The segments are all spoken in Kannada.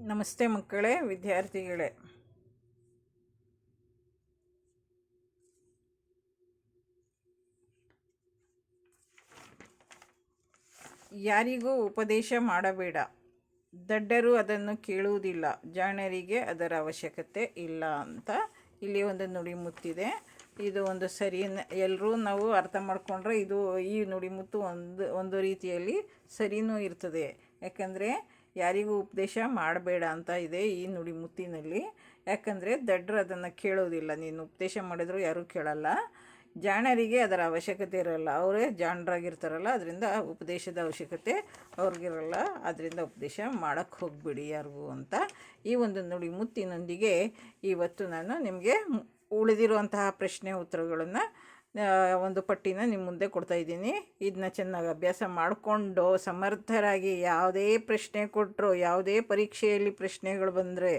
ನಮಸ್ತೆ ಮಕ್ಕಳೇ, ವಿದ್ಯಾರ್ಥಿಗಳೇ. ಯಾರಿಗೂ ಉಪದೇಶ ಮಾಡಬೇಡ. ದಡ್ಡರು ಅದನ್ನು ಕೇಳುವುದಿಲ್ಲ. ಜಾಣರಿಗೆ ಅದರ ಅವಶ್ಯಕತೆ ಇಲ್ಲ ಅಂತ ಇಲ್ಲಿ ಒಂದು ನುಡಿಮುತ್ತಿದೆ ಇದು ಒಂದು ಸರಿ ಎಲ್ಲರೂ ನಾವು ಅರ್ಥ ಮಾಡಿಕೊಂಡ್ರೆ ಇದು ಈ ನುಡಿಮುತ್ತು ಒಂದು ಒಂದು ರೀತಿಯಲ್ಲಿ ಸರಿನೂ ಇರ್ತದೆ. ಯಾಕಂದರೆ ಯಾರಿಗೂ ಉಪದೇಶ ಮಾಡಬೇಡ ಅಂತ ಇದೆ ಈ ನುಡಿಮುತ್ತಿನಲ್ಲಿ ಯಾಕಂದರೆ ದಡ್ಡರು ಅದನ್ನು ಕೇಳೋದಿಲ್ಲ. ನೀನು ಉಪದೇಶ ಮಾಡಿದ್ರು ಯಾರೂ ಕೇಳಲ್ಲ. ಜಾಣರಿಗೆ ಅದರ ಅವಶ್ಯಕತೆ ಇರಲ್ಲ. ಅವರೇ ಜಾಣರಾಗಿರ್ತಾರಲ್ಲ, ಅದರಿಂದ ಉಪದೇಶದ ಅವಶ್ಯಕತೆ ಅವ್ರಿಗಿರಲ್ಲ. ಅದರಿಂದ ಉಪದೇಶ ಮಾಡೋಕ್ಕೆ ಹೋಗ್ಬಿಡಿ ಯಾರಿಗೂ ಅಂತ ಈ ಒಂದು ನುಡಿ ಮುತ್ತಿನೊಂದಿಗೆ ಇವತ್ತು ನಾನು ನಿಮಗೆ ಉಳಿದಿರುವಂತಹ ಪ್ರಶ್ನೆ ಉತ್ತರಗಳನ್ನು ಒಂದು ಪಟ್ಟಿನ ನಿಮ್ಮ ಮುಂದೆ ಕೊಡ್ತಾ ಇದ್ದೀನಿ. ಇದನ್ನ ಚೆನ್ನಾಗಿ ಅಭ್ಯಾಸ ಮಾಡಿಕೊಂಡು ಸಮರ್ಥರಾಗಿ ಯಾವುದೇ ಪ್ರಶ್ನೆ ಕೊಟ್ಟರು ಯಾವುದೇ ಪರೀಕ್ಷೆಯಲ್ಲಿ ಪ್ರಶ್ನೆಗಳು ಬಂದರೆ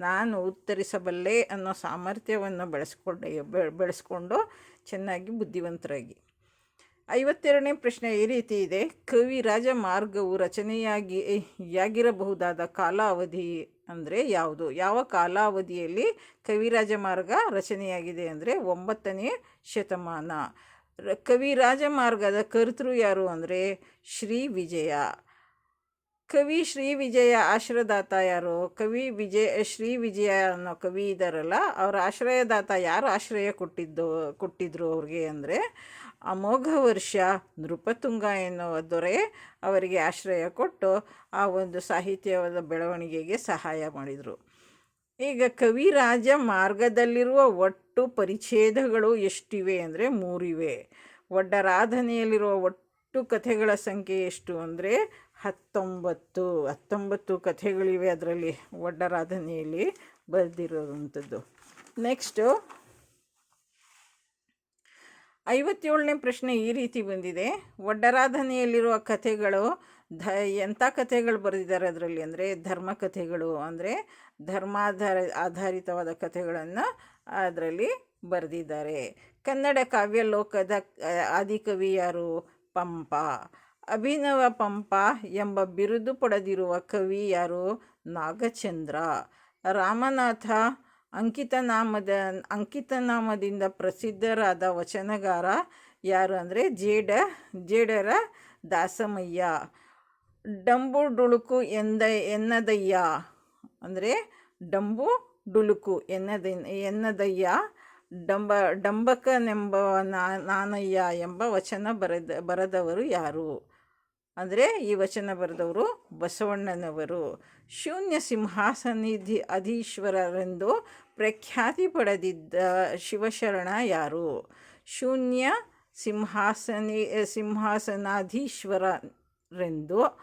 ನಾನು ಉತ್ತರಿಸಬಲ್ಲೆ ಅನ್ನೋ ಸಾಮರ್ಥ್ಯವನ್ನು ಬೆಳೆಸ್ಕೊಂಡು ಬೆಳೆಸ್ಕೊಂಡು ಚೆನ್ನಾಗಿ ಬುದ್ಧಿವಂತರಾಗಿ. ಐವತ್ತೆರಡನೇ ಪ್ರಶ್ನೆ ಈ ರೀತಿ ಇದೆ. ಕವಿ ರಾಜ ಮಾರ್ಗವು ರಚನೆಯಾಗಿ ಯಾಗಿರಬಹುದಾದ ಕಾಲಾವಧಿ ಅಂದರೆ ಯಾವುದು? ಯಾವ ಕಾಲಾವಧಿಯಲ್ಲಿ ಕವಿರಾಜ ಮಾರ್ಗ ರಚನೆಯಾಗಿದೆ ಅಂದರೆ ಒಂಬತ್ತನೇ ಶತಮಾನ. ಕವಿರಾಜ ಮಾರ್ಗದ ಕರ್ತೃ ಯಾರು ಅಂದರೆ ಶ್ರೀ ವಿಜಯ. ಕವಿ ಶ್ರೀ ವಿಜಯ ಆಶ್ರಯದಾತ ಯಾರು? ಕವಿ ವಿಜಯ, ಶ್ರೀ ವಿಜಯ ಅನ್ನೋ ಕವಿ ಇದ್ದಾರಲ್ಲ ಅವರ ಆಶ್ರಯದಾತ ಯಾರು ಆಶ್ರಯ ಕೊಟ್ಟಿದ್ದು, ಕೊಟ್ಟಿದ್ರು ಅವ್ರಿಗೆ ಅಂದರೆ ಅಮೋಘ ವರ್ಷ ನೃಪತುಂಗ ಎನ್ನುವ ದೊರೆ ಅವರಿಗೆ ಆಶ್ರಯ ಕೊಟ್ಟು ಆ ಒಂದು ಸಾಹಿತ್ಯದ ಬೆಳವಣಿಗೆಗೆ ಸಹಾಯ ಮಾಡಿದರು. ಈಗ ಕವಿರಾಜ ಮಾರ್ಗದಲ್ಲಿರುವ ಒಟ್ಟು ಪರಿಚ್ಛೇದಗಳು ಎಷ್ಟಿವೆ ಅಂದರೆ ಮೂರಿವೆ. ಒಡ್ಡರಾಧನೆಯಲ್ಲಿರುವ ಒಟ್ಟು ಕಥೆಗಳ ಸಂಖ್ಯೆ ಎಷ್ಟು ಅಂದರೆ ಹತ್ತೊಂಬತ್ತು ಹತ್ತೊಂಬತ್ತು ಕಥೆಗಳಿವೆ ಅದರಲ್ಲಿ ಒಡ್ಡರಾಧನೆಯಲ್ಲಿ ಬರೆದಿರೋವಂಥದ್ದು. ನೆಕ್ಸ್ಟು ಐವತ್ತೇಳನೇ ಪ್ರಶ್ನೆ ಈ ರೀತಿ ಬಂದಿದೆ. ಒಡ್ಡರಾಧನೆಯಲ್ಲಿರುವ ಕಥೆಗಳು ಧ, ಎಂಥ ಕಥೆಗಳು ಬರೆದಿದ್ದಾರೆ ಅದರಲ್ಲಿ ಅಂದರೆ ಧರ್ಮ ಕಥೆಗಳು ಅಂದರೆ ಧರ್ಮಾಧಾರ, ಆಧಾರಿತವಾದ ಕಥೆಗಳನ್ನು ಅದರಲ್ಲಿ ಬರೆದಿದ್ದಾರೆ. ಕನ್ನಡ ಕಾವ್ಯ ಲೋಕದ ಆದಿಕವಿ ಯಾರು? ಪಂಪ. ಅಭಿನವ ಪಂಪ ಎಂಬ ಬಿರುದು ಪಡೆದಿರುವ ಕವಿ ಯಾರು? ನಾಗಚಂದ್ರ. ರಾಮನಾಥ ಅಂಕಿತನಾಮದ, ಅಂಕಿತನಾಮದಿಂದ ಪ್ರಸಿದ್ಧರಾದ ವಚನಗಾರ ಯಾರು ಅಂದರೆ? ಜೇಡ, ಜೇಡರ ದಾಸಮಯ್ಯ. ಡಂಬು ಡುಳುಕು ಎಂದ, ಎನ್ನದಯ್ಯ ಅಂದರೆ ಡಂಬು ಡುಳುಕು ಎನ್ನದ, ಎನ್ನದಯ್ಯ. ಡಂಬ ಡಂಬಕನೆಂಬ ನಾನಯ್ಯ ಎಂಬ ವಚನ ಬರೆದ, ಬರೆದವರು ಯಾರು? ಅಂದರೆ ಈ ವಚನ ಬರೆದವರು ಬಸವಣ್ಣನವರು. ಶೂನ್ಯ ಸಿಂಹಾಸನಿಧಿ ಅಧೀಶ್ವರರೆಂದು ಪ್ರಖ್ಯಾತಿ ಪಡೆದಿದ್ದ ಶಿವಶರಣ ಯಾರು? ಶೂನ್ಯ ಸಿಂಹಾಸನಿ, ಸಿಂಹಾಸನಾಧೀಶ್ವರರೆಂದು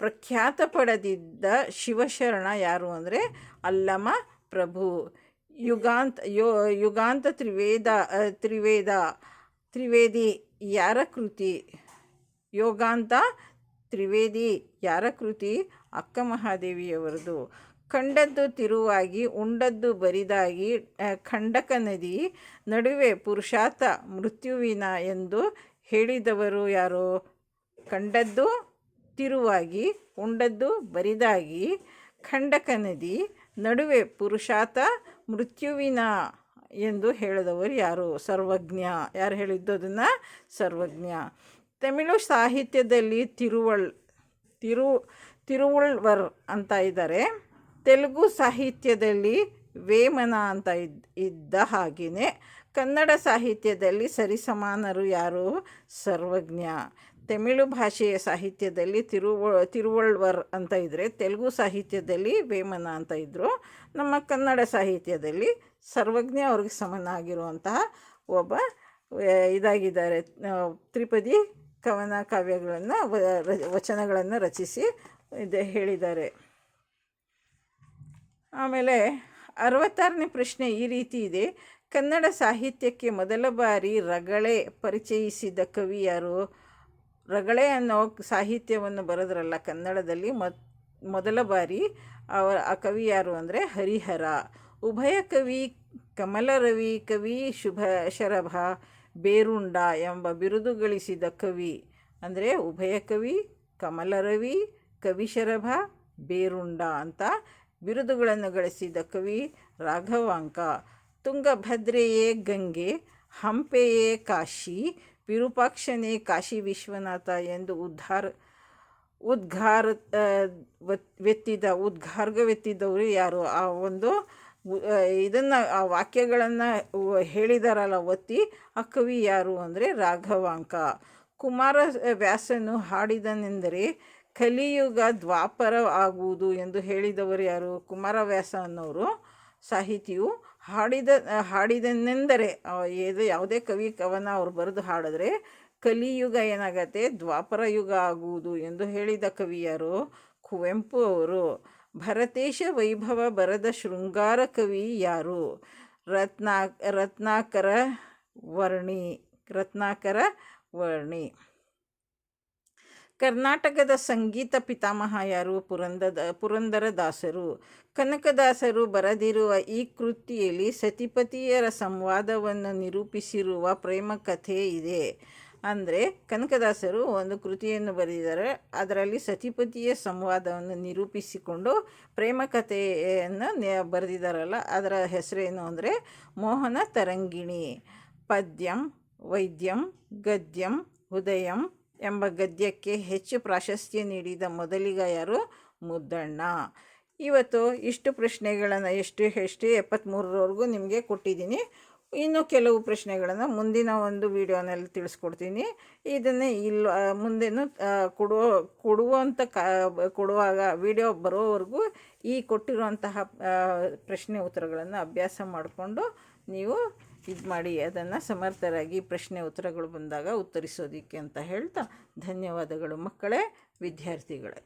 ಪ್ರಖ್ಯಾತ ಪಡೆದಿದ್ದ ಶಿವಶರಣ ಯಾರು ಅಂದರೆ ಅಲ್ಲಮ ಪ್ರಭು. ಯುಗಾಂತ, ಯೋ, ಯುಗಾಂತ ತ್ರಿವೇದ ತ್ರಿವೇದ, ತ್ರಿವೇದಿ ಯಾರ ಕೃತಿ? ಯೋಗಾಂತ ತ್ರಿವೇದಿ ಯಾರ ಕೃತಿ ಅಕ್ಕ ಮಹಾದೇವಿಯವರದು. ಕಂಡದ್ದು ತಿರುವಾಗಿ ಉಂಡದ್ದು ಬರಿದಾಗಿ ಖಂಡಕ ನದಿ ನಡುವೆ ಪುರುಷಾರ್ಥ ಮೃತ್ಯುವಿನ ಎಂದು ಹೇಳಿದವರು ಯಾರು? ಕಂಡದ್ದು ತಿರುವಾಗಿ ಉಂಡದ್ದು ಬರಿದಾಗಿ, ಖಂಡಕ ನದಿ ನಡುವೆ ಪುರುಷಾತ ಮೃತ್ಯುವಿನ ಎಂದು ಹೇಳಿದವರು ಯಾರು? ಸರ್ವಜ್ಞ. ಯಾರು ಹೇಳಿದ್ದು ಅದನ್ನು? ಸರ್ವಜ್ಞ. ತಮಿಳು ಸಾಹಿತ್ಯದಲ್ಲಿ ತಿರುವಳ್, ತಿರು, ತಿರುವಳ್ವರ್ ಅಂತ ಇದ್ದಾರೆ. ತೆಲುಗು ಸಾಹಿತ್ಯದಲ್ಲಿ ವೇಮನ ಅಂತ ಇದ್ದ ಇದ್ದ ಹಾಗೆಯೇ ಕನ್ನಡ ಸಾಹಿತ್ಯದಲ್ಲಿ ಸರಿಸಮಾನರು ಯಾರು? ಸರ್ವಜ್ಞ. ತಮಿಳು ಭಾಷೆಯ ಸಾಹಿತ್ಯದಲ್ಲಿ ತಿರುವ, ತಿರುವಳ್ವರ್ ಅಂತ ಇದ್ದರೆ ತೆಲುಗು ಸಾಹಿತ್ಯದಲ್ಲಿ ವೇಮನ ಅಂತ ಇದ್ದರು ನಮ್ಮ ಕನ್ನಡ ಸಾಹಿತ್ಯದಲ್ಲಿ ಸರ್ವಜ್ಞ ಅವ್ರಿಗೆ ಸಮನಾಗಿರುವಂತಹ ಒಬ್ಬ ಇದಾಗಿದ್ದಾರೆ, ತ್ರಿಪದಿ ಕವನ ಕಾವ್ಯಗಳನ್ನು ವಚನಗಳನ್ನು ರಚಿಸಿ ಇದೆ ಹೇಳಿದ್ದಾರೆ. ಆಮೇಲೆ ಅರವತ್ತಾರನೇ ಪ್ರಶ್ನೆ ಈ ರೀತಿ ಇದೆ. ಕನ್ನಡ ಸಾಹಿತ್ಯಕ್ಕೆ ಮೊದಲ ಬಾರಿ ರಗಳೆ ಪರಿಚಯಿಸಿದ ಕವಿ ಯಾರು? ರಗಳೆ ಅನ್ನೋ ಸಾಹಿತ್ಯವನ್ನು ಬರೆದ್ರಲ್ಲ ಕನ್ನಡದಲ್ಲಿ. ಮೊದಲ ಬಾರಿ ಅವರ, ಆ ಕವಿ ಯಾರು ಅಂದರೆ ಹರಿಹರ. ಉಭಯ ಕವಿ ಕಮಲರವಿ ಕವಿ ಶುಭ ಶರಭ ಬೇರುಂಡ ಎಂಬ ಬಿರುದು ಗಳಿಸಿದ ಕವಿ ಅಂದರೆ ಉಭಯ ಕವಿ ಕಮಲರವಿ ಕವಿಶರಭ ಬೇರುಂಡ ಅಂತ ಬಿರುದುಗಳನ್ನು ಗಳಿಸಿದ ಕವಿ ರಾಘವಾಂಕ. ತುಂಗಭದ್ರೆಯೇ ಗಂಗೆ, ಹಂಪೆಯೇ ಕಾಶಿ, ವಿರೂಪಾಕ್ಷನೇ ಕಾಶಿ ವಿಶ್ವನಾಥ ಎಂದು ಉದ್ಧಾರ, ಉದ್ಘಾರ ವೆತ್ತಿದ ಉದ್ಘಾರ್ಗವೆತ್ತಿದ್ದವರು ಯಾರು? ಆ ಒಂದು ಇದನ್ನು, ಆ ವಾಕ್ಯಗಳನ್ನು ಹೇಳಿದಾರಲ್ಲ ಒತ್ತಿ, ಆ ಕವಿ ಯಾರು ಅಂದರೆ ರಾಘವಾಂಕ. ಕುಮಾರ ವ್ಯಾಸನು ಹಾಡಿದನೆಂದರೆ ಕಲಿಯುಗ ದ್ವಾಪರ ಆಗುವುದು ಎಂದು ಹೇಳಿದವರು ಯಾರು? ಕುಮಾರವ್ಯಾಸ ಅನ್ನೋರು, ಸಾಹಿತಿಯು ಹಾಡಿದ, ಹಾಡಿದನೆಂದರೆ ಇದು ಯಾವುದೇ ಕವಿ, ಕವನ ಅವ್ರು ಬರೆದು ಹಾಡಿದ್ರೆ ಕಲಿಯುಗ ಏನಾಗತ್ತೆ? ದ್ವಾಪರ ಯುಗ ಆಗುವುದು ಎಂದು ಹೇಳಿದ ಕವಿಯರು ಕುವೆಂಪು ಅವರು. ಭರತೇಶ ವೈಭವ ಬರದ ಶೃಂಗಾರ ಕವಿ ಯಾರು? ರತ್ನಾ, ರತ್ನಾಕರ ವರ್ಣಿ ರತ್ನಾಕರ ವರ್ಣಿ. ಕರ್ನಾಟಕದ ಸಂಗೀತ ಪಿತಾಮಹ ಯಾರು? ಪುರಂದದ ಪುರಂದರದಾಸರು ಕನಕದಾಸರು ಬರೆದಿರುವ ಈ ಕೃತಿಯಲ್ಲಿ ಸತಿಪತಿಯರ ಸಂವಾದವನ್ನು ನಿರೂಪಿಸಿರುವ ಪ್ರೇಮ ಕಥೆ ಇದೆ. ಅಂದರೆ ಕನಕದಾಸರು ಒಂದು ಕೃತಿಯನ್ನು ಬರೆದಿದ್ದಾರೆ. ಅದರಲ್ಲಿ ಸತಿಪತಿಯ ಸಂವಾದವನ್ನು ನಿರೂಪಿಸಿಕೊಂಡು ಪ್ರೇಮ ಕಥೆಯನ್ನು ಬರೆದಿದ್ದಾರಲ್ಲ, ಅದರ ಹೆಸರೇನು ಅಂದರೆ, ಮೋಹನ ತರಂಗಿಣಿ, ಪದ್ಯಂ, ವೈದ್ಯಂ, ಗದ್ಯಂ, ಉದಯಂ ಎಂಬ ಗದ್ಯಕ್ಕೆ ಹೆಚ್ಚು ಪ್ರಾಶಸ್ತ್ಯ ನೀಡಿದ ಮೊದಲಿಗ ಯಾರು? ಮುದ್ದಣ್ಣ. ಇವತ್ತು ಇಷ್ಟು ಪ್ರಶ್ನೆಗಳನ್ನು ಎಷ್ಟು ಎಷ್ಟು ಎಪ್ಪತ್ತ್ಮೂರರವರೆಗೂ ನಿಮಗೆ ಕೊಟ್ಟಿದ್ದೀನಿ. ಇನ್ನು ಕೆಲವು ಪ್ರಶ್ನೆಗಳನ್ನು ಮುಂದಿನ ಒಂದು ವಿಡಿಯೋನಲ್ಲಿ ತಿಳಿಸ್ಕೊಡ್ತೀನಿ. ಇದನ್ನೇ ಇಲ್ಲ ಮುಂದೆನೂ ಕೊಡುವ ಕೊಡುವಂಥ ಕ, ಕೊಡುವಾಗ, ವಿಡಿಯೋ ಬರೋವರೆಗೂ ಈ ಕೊಟ್ಟಿರುವಂತಹ ಪ್ರಶ್ನೆ ಉತ್ತರಗಳನ್ನು ಅಭ್ಯಾಸ ಮಾಡಿಕೊಂಡು ನೀವು ಇದು ಮಾಡಿ, ಅದನ್ನು ಸಮರ್ಥರಾಗಿ ಪ್ರಶ್ನೆ ಉತ್ತರಗಳು ಬಂದಾಗ ಉತ್ತರಿಸೋದಕ್ಕೆ ಅಂತ ಹೇಳ್ತಾ ಧನ್ಯವಾದಗಳು ಮಕ್ಕಳೇ, ವಿದ್ಯಾರ್ಥಿಗಳೇ.